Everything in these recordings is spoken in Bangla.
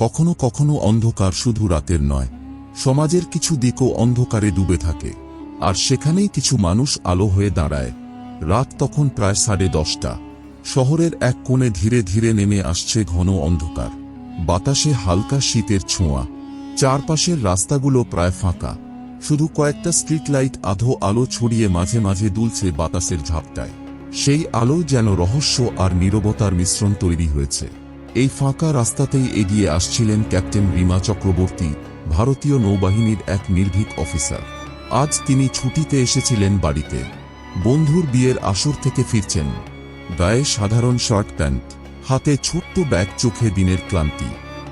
কখনো কখনো অন্ধকার শুধু রাতের নয়, সমাজের কিছু দিকও অন্ধকারে ডুবে থাকে। আর সেখানেই কিছু মানুষ আলো হয়ে দাঁড়ায়। রাত তখন প্রায় সাড়ে দশটা। শহরের এক কোণে ধীরে ধীরে নেমে আসছে ঘন অন্ধকার। বাতাসে হালকা শীতের ছোঁয়া। চারপাশের রাস্তাগুলো প্রায় ফাঁকা। শুধু কয়েকটা স্ট্রিট লাইট আধো আলো ছড়িয়ে মাঝে মাঝে দুলছে বাতাসের ঝাপটায়। সেই আলো যেন রহস্য আর নীরবতার মিশ্রণ তৈরি হয়েছে। এই ফাঁকা রাস্তাতেই এগিয়ে আসছিলেন ক্যাপ্টেন রিমা চক্রবর্তী, ভারতীয় নৌবাহিনীর এক নির্ভীক অফিসার। আজ তিনি ছুটিতে এসেছিলেন বাড়িতে। বন্ধুর বিয়ের আসর থেকে ফিরছেন। গায়ে সাধারণ শার্ট প্যান্ট, হাতে ছোট্ট ব্যাগ চোখে দিনের ক্লান্তি।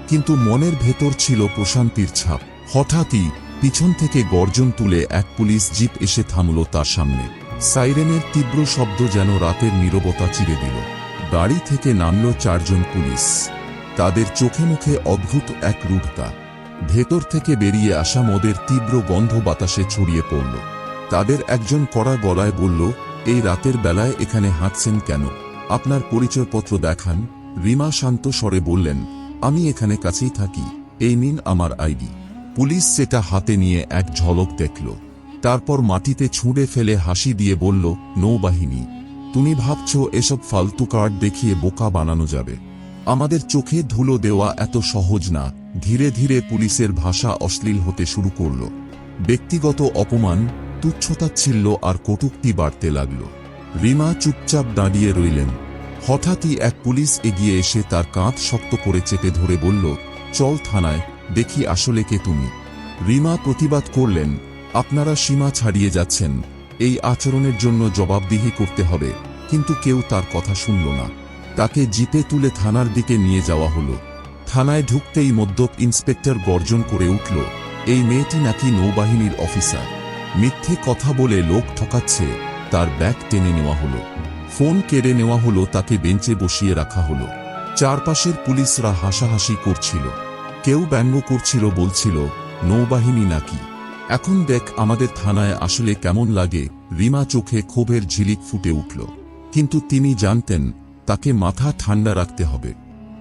কিন্তু মনের ভেতর ছিল প্রশান্তির ছাপ। হঠাৎই পিছন থেকে গর্জন তুলে এক পুলিশ জিপ এসে থামল তার সামনে। সাইরেনের তীব্র শব্দ যেন রাতের নীরবতা চিরে দিল। গাড়ি থেকে নামল চারজন পুলিশ। তাদের চোখে মুখে অদ্ভুত এক রূপতা। ভেতর থেকে বেরিয়ে আসা মদের তীব্র গন্ধ বাতাসে ছড়িয়ে পড়ল। তাদের একজন কড়া গলায় বলল, এই রাতের বেলায় এখানে হাঁটছেন কেন? আপনার পরিচয়পত্র দেখান। রিমা শান্ত স্বরে বললেন, আমি এখানে কাছেই থাকি। এই নিন আমার আইডি। পুলিশ সেটা হাতে নিয়ে এক ঝলক দেখল। তারপর মাটিতে ছুঁড়ে ফেলে হাসি দিয়ে বলল, নৌবাহিনী। তুমি ভাবছ এসব ফালতু কার্ড দেখিয়ে বোকা বানানো যাবে। আমাদের চোখে ধুলো দেওয়া এত সহজ না। ধীরে ধীরে পুলিশের ভাষা অশ্লীল হতে শুরু করল। ব্যক্তিগত অপমান তুচ্ছতাচ্ছিল্য আর কটুক্তি বাড়তে লাগল। রিমা চুপচাপ দাঁড়িয়ে রইলেন। হঠাৎই এক পুলিশ এগিয়ে এসে তার কাঁধ শক্ত করে চেপে ধরে বলল, চল থানায়, দেখি আসলে কে তুমি। রিমা প্রতিবাদ করলেন, আপনারা সীমা ছাড়িয়ে যাচ্ছেন। এই আচরণের জন্য জবাবদিহি করতে হবে, কিন্তু কেউ তার কথা শুনল না। তাকে জিপে তুলে থানার দিকে নিয়ে যাওয়া হলো। থানায় ঢুকতেই মদ্যপ ইন্সপেক্টর গর্জন করে উঠল, এই মেয়েটি নাকি নৌবাহিনীর অফিসার। মিথ্যে কথা বলে লোক ঠকাচ্ছে। তার ব্যাগ টেনে নেওয়া হলো। ফোন কেড়ে নেওয়া হলো, তাকে বেঞ্চে বসিয়ে রাখা হলো। চারপাশের পুলিশরা হাসাহাসি করছিল। কেউ ব্যঙ্গ করছিল, বলছিল, নৌবাহিনী নাকি? এখন দেখ আমাদের থানায় আসলে কেমন লাগে। রিমা চোখে ক্ষোভের ঝিলিক ফুটে উঠল। কিন্তু তিনি জানতেন, তাকে মাথা ঠান্ডা রাখতে হবে।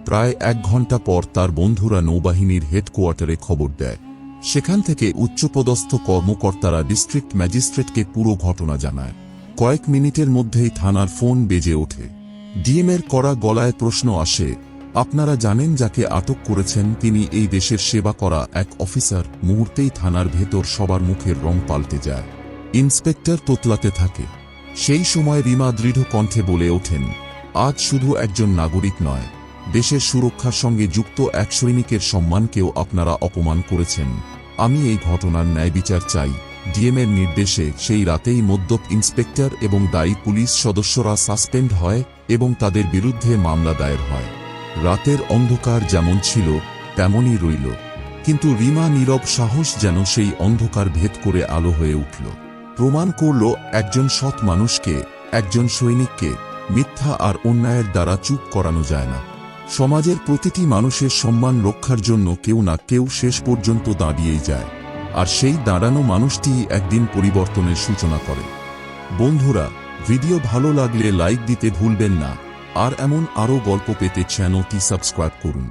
প্রায় এক ঘণ্টা পর তার বন্ধুরা নৌবাহিনীর হেডকোয়ার্টারে খবর দেয়। সেখান থেকে উচ্চপদস্থ কর্মকর্তারা ডিস্ট্রিক্ট ম্যাজিস্ট্রেটকে পুরো ঘটনা জানায়। কয়েক মিনিটের মধ্যেই থানার ফোন বেজে ওঠে। ডিএমের করা গলায় প্রশ্ন আসে আপনারা জানেন যাকে আটক করেছেন তিনি এই দেশের সেবা করা এক অফিসার, মুহূর্তেই থানার ভেতর সবার মুখের রং পাল্টে যায়। ইন্সপেক্টর তোতলাতে থাকে। সেই সময় রিমা দৃঢ় কণ্ঠে বলে ওঠেন, আজ শুধু একজন নাগরিক নয়, দেশের সুরক্ষার সঙ্গে যুক্ত এক সৈনিকের সম্মানকেও আপনারা অপমান করেছেন। আমি এই ঘটনার ন্যায় বিচার চাই। ডিএমের নির্দেশে সেই রাতেই মদ্যপ ইন্সপেক্টর এবং দায়ী পুলিশ সদস্যরা সাসপেন্ড হয় এবং তাদের বিরুদ্ধে মামলা দায়ের হয়। রাতের অন্ধকার যেমন ছিল, তেমনই রইল। কিন্তু রিমা নীরব সাহস যেন সেই অন্ধকার ভেদ করে আলো হয়ে উঠল। প্রমাণ করল একজন সৎ মানুষকে, একজন সৈনিককে মিথ্যা আর অন্যায়ের দ্বারা চুপ করানো যায় না। সমাজের প্রতিটি মানুষের সম্মান রক্ষার জন্য কেউ না কেউ শেষ পর্যন্ত দাঁড়িয়েই যায়। আর সেই দাঁড়ানো মানুষটিই একদিন পরিবর্তনের সূচনা করে। বন্ধুরা, ভিডিও ভালো লাগলে লাইক দিতে ভুলবেন না। আর এমন আরও গল্প পেতে চ্যানেলটি সাবস্ক্রাইব করুন।